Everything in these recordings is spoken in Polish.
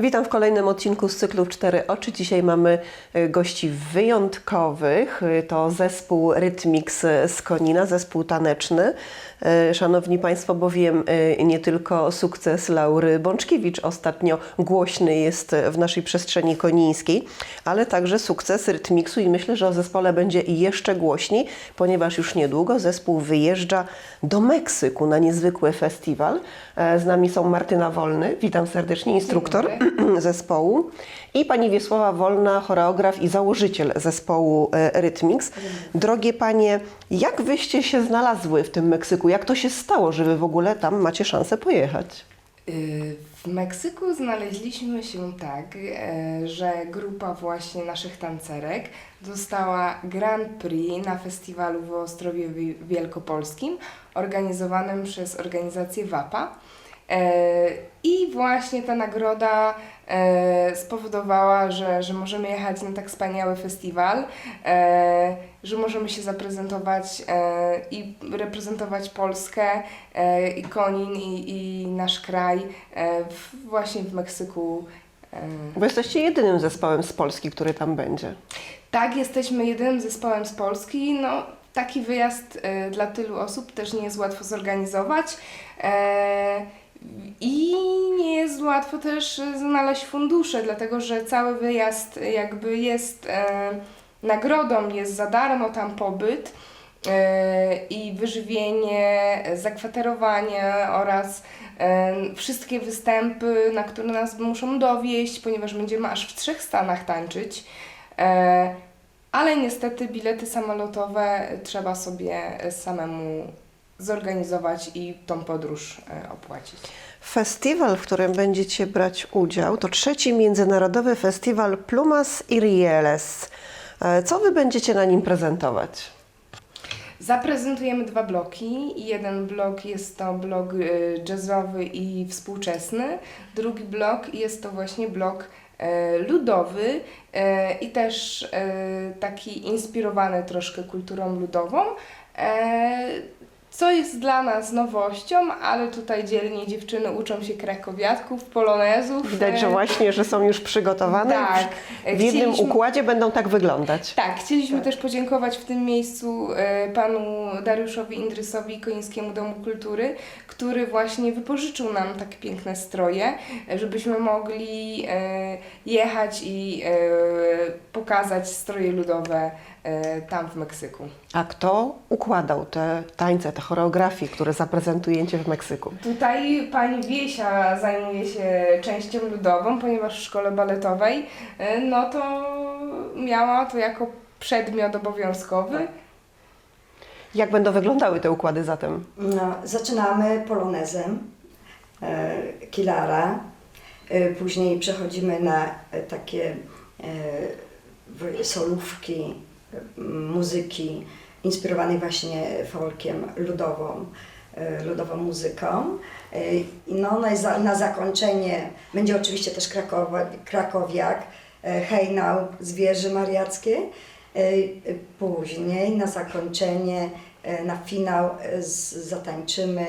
Witam w kolejnym odcinku z cyklu Cztery Oczy. Dzisiaj mamy e, gości wyjątkowych. E, To zespół Rytmix z Konina, zespół taneczny. E, Szanowni Państwo, bowiem nie tylko sukces Laury Bączkiewicz ostatnio głośny jest w naszej przestrzeni konińskiej, ale także sukces Rytmixu i myślę, że o zespole będzie jeszcze głośniej, ponieważ już niedługo zespół wyjeżdża do Meksyku na niezwykły festiwal. Z nami są Martyna Wolny, witam serdecznie, instruktor zespołu i pani Wiesława Wolna, choreograf i założyciel zespołu e, Rytmix. Drogie panie, jak wyście się znalazły w tym Meksyku? Jak to się stało, że wy w ogóle tam macie szansę pojechać? Y, W Meksyku znaleźliśmy się tak, e, że grupa właśnie naszych tancerek dostała Grand Prix na festiwalu w Ostrowie Wi- Wielkopolskim organizowanym przez organizację WAPA. E, I właśnie ta nagroda e, spowodowała, że, że możemy jechać na tak wspaniały festiwal, e, że możemy się zaprezentować i reprezentować Polskę i Konin i, i nasz kraj w, właśnie w Meksyku. Bo jesteście jedynym zespołem z Polski, który tam będzie. Tak, jesteśmy jedynym zespołem z Polski. No, taki wyjazd dla tylu osób też nie jest łatwo zorganizować. E, I nie jest łatwo też e, znaleźć fundusze, dlatego że cały wyjazd jakby jest e, nagrodą, jest za darmo tam pobyt e, i wyżywienie, e, zakwaterowanie oraz e, wszystkie występy, na które nas muszą dowieść, ponieważ będziemy aż w trzech stanach tańczyć. E, ale niestety bilety samolotowe trzeba sobie samemu zorganizować i tą podróż e, opłacić. Festiwal, w którym będziecie brać udział, to trzeci międzynarodowy festiwal Plumas y Rieles. E, Co wy będziecie na nim prezentować? Zaprezentujemy dwa bloki. Jeden blok jest to blok e, jazzowy i współczesny. Drugi blok jest to właśnie blok ludowy i też taki inspirowany troszkę kulturą ludową. Co jest dla nas nowością, ale tutaj dzielnie dziewczyny uczą się krakowiatków, polonezów. Widać, że e, właśnie, że są już przygotowane. Tak. W jednym układzie będą tak wyglądać. Tak, chcieliśmy też podziękować w tym miejscu e, panu Dariuszowi Indrysowi i Konińskiemu Domu Kultury, który właśnie wypożyczył nam takie piękne stroje, żebyśmy mogli e, jechać i pokazać stroje ludowe tam w Meksyku. A kto układał te tańce, te choreografie, które zaprezentujecie w Meksyku? Tutaj pani Wiesia zajmuje się częścią ludową, ponieważ w szkole baletowej, e, no to miała to jako przedmiot obowiązkowy. Jak będą wyglądały te układy zatem? No, zaczynamy polonezem e, Kilara, e, później przechodzimy na e, takie e, solówki e, muzyki inspirowanej właśnie folkiem ludową, e, ludową muzyką. E, no, na, za, na zakończenie będzie oczywiście też Krakowa, Krakowiak, e, hejnał zwierzy mariackie. Później na zakończenie, na finał z, zatańczymy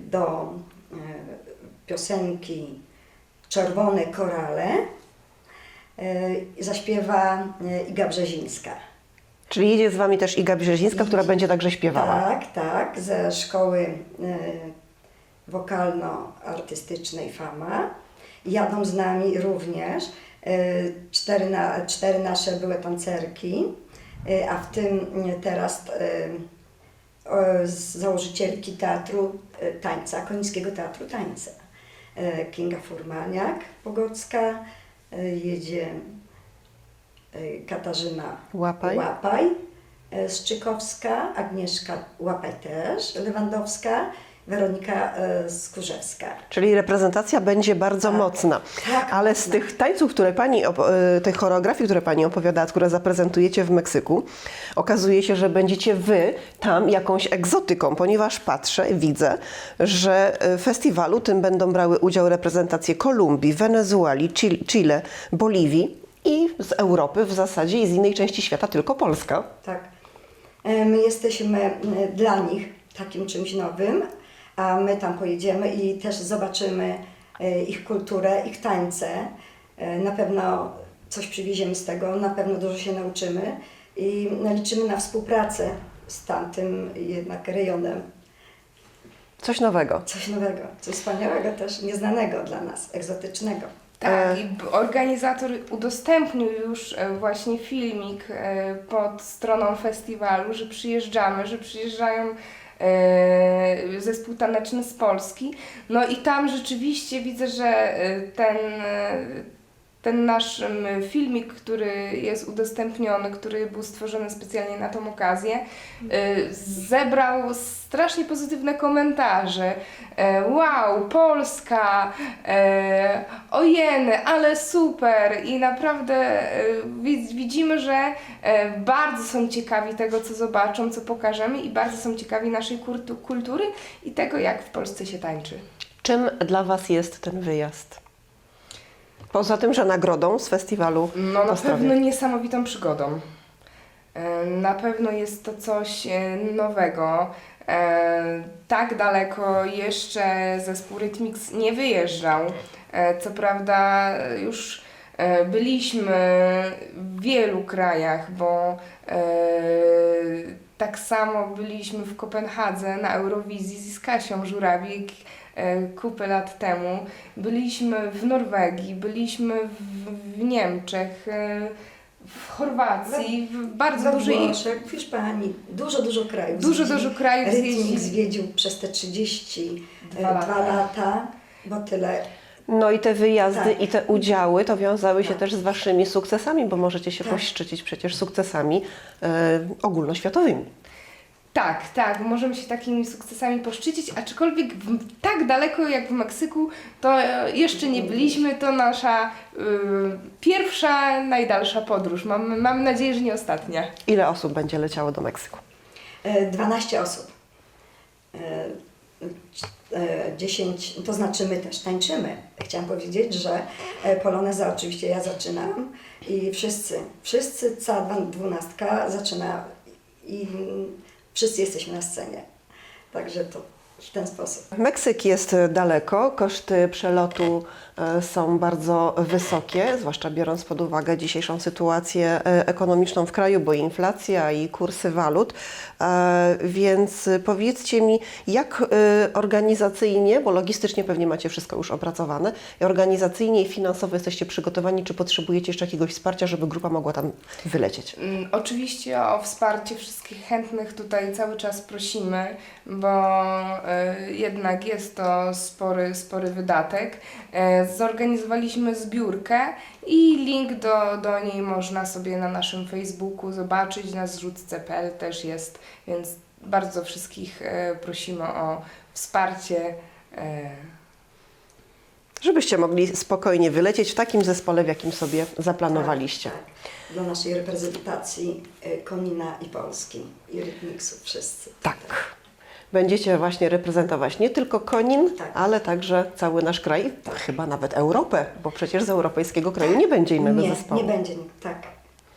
do piosenki Czerwone Korale. E, Zaśpiewa e, Iga Brzezińska. Czyli jedzie z Wami też Iga Brzezińska, która będzie także śpiewała. Tak, tak, ze szkoły e, wokalno-artystycznej FAMA. Jadą z nami również cztery, na, cztery nasze były tancerki, a w tym teraz założycielki teatru tańca, Konińskiego Teatru Tańca. Kinga Furmaniak, Pogocka, jedzie e, Katarzyna Łapaj. Łapaj, e, Strzykowska, Agnieszka Łapaj też, Lewandowska, Weronika e, Skórzewska. Czyli reprezentacja będzie bardzo Tak. mocna. Tak, Ale z tych tańców, które Pani, e, tych choreografii, które Pani opowiada, które zaprezentujecie w Meksyku, okazuje się, że będziecie Wy tam jakąś egzotyką, ponieważ patrzę, widzę, że e, w festiwalu tym będą brały udział reprezentacje Kolumbii, Wenezueli, Chil- Chile, Boliwii i z Europy w zasadzie i z innej części świata tylko Polska. Tak. My jesteśmy dla nich takim czymś nowym, a my tam pojedziemy i też zobaczymy e, ich kulturę, ich tańce. E, Na pewno coś przywieziemy z tego, na pewno dużo się nauczymy i liczymy na współpracę z tamtym jednak rejonem. Coś nowego. Coś nowego, coś wspaniałego też, nieznanego dla nas, egzotycznego. Tak, E. i organizator udostępnił już właśnie filmik pod stroną festiwalu, że przyjeżdżamy, że przyjeżdżają zespół taneczny z Polski. No i tam rzeczywiście widzę, że e, ten, e, ten nasz filmik, który jest udostępniony, który był stworzony specjalnie na tą okazję, e, zebrał strasznie pozytywne komentarze. E, Wow, Polska, e, ojeny, ale super i naprawdę wi- widzimy, że bardzo są ciekawi tego, co zobaczą, co pokażemy i bardzo są ciekawi naszej kultu- kultury i tego, jak w Polsce się tańczy. Czym dla Was jest ten wyjazd? Poza tym, że nagrodą z festiwalu No na pewno niesamowitą przygodą. E, Na pewno jest to coś e, nowego. E, Tak daleko jeszcze zespół Rhythmix nie wyjeżdżał. Co prawda już byliśmy w wielu krajach, bo tak samo byliśmy w Kopenhadze na Eurowizji z Kasią Żurawik kupę lat temu. Byliśmy w Norwegii, byliśmy w, w Niemczech, e, w Chorwacji, w bardzo dużej Włoszech, w Hiszpanii, dużo, dużo krajów. Dużo, dużo krajów Rytmik zwiedził przez te 32 Dwa lata. lata, bo tyle. No i te wyjazdy Tak. i te udziały to wiązały się Tak. też z Waszymi sukcesami, bo możecie się Tak. poszczycić przecież sukcesami e, ogólnoświatowymi. Tak, tak, możemy się takimi sukcesami poszczycić, aczkolwiek w, tak daleko jak w Meksyku to e, jeszcze nie byliśmy, to nasza y, pierwsza, najdalsza podróż. Mam, mam nadzieję, że nie ostatnia. Ile osób będzie leciało do Meksyku? E, 12 osób. E, e, 10, to znaczy my też tańczymy. Chciałam powiedzieć, że e, poloneza oczywiście ja zaczynam i wszyscy, wszyscy, cała dwunastka zaczyna i wszyscy jesteśmy na scenie. Także to w ten sposób. Meksyk jest daleko, koszty przelotu e, są bardzo wysokie, zwłaszcza biorąc pod uwagę dzisiejszą sytuację e, ekonomiczną w kraju, bo inflacja i kursy walut. E, Więc powiedzcie mi, jak organizacyjnie, bo logistycznie pewnie macie wszystko już opracowane, organizacyjnie i finansowo jesteście przygotowani, czy potrzebujecie jeszcze jakiegoś wsparcia, żeby grupa mogła tam wylecieć? Mm, Oczywiście o wsparcie wszystkich chętnych tutaj cały czas prosimy, bo jednak jest to spory, spory wydatek. E, zorganizowaliśmy zbiórkę i link do, do niej można sobie na naszym Facebooku zobaczyć, na zrzutce.pl też jest, więc bardzo wszystkich e, prosimy o wsparcie. E, Żebyście mogli spokojnie wylecieć w takim zespole, w jakim sobie zaplanowaliście. Tak, tak. Dla naszej reprezentacji e, Konina i Polski i Rytmiksu wszyscy. Tak. Będziecie właśnie reprezentować nie tylko Konin, Tak. ale także cały nasz kraj, chyba nawet Europę, bo przecież z europejskiego kraju nie będzie innego nie, zespołu. nie będzie, tak.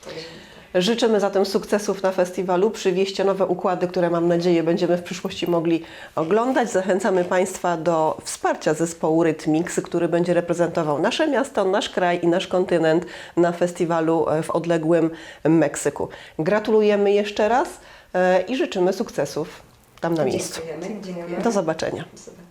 Także Życzymy zatem sukcesów na festiwalu, przywieźcie nowe układy, które mam nadzieję będziemy w przyszłości mogli oglądać. Zachęcamy Państwa do wsparcia zespołu Rytmix, który będzie reprezentował nasze miasto, nasz kraj i nasz kontynent na festiwalu e, w odległym Meksyku. Gratulujemy jeszcze raz e, i życzymy sukcesów tam na miejscu. Dziękujemy. Dziękujemy. Do zobaczenia. Do zobaczenia.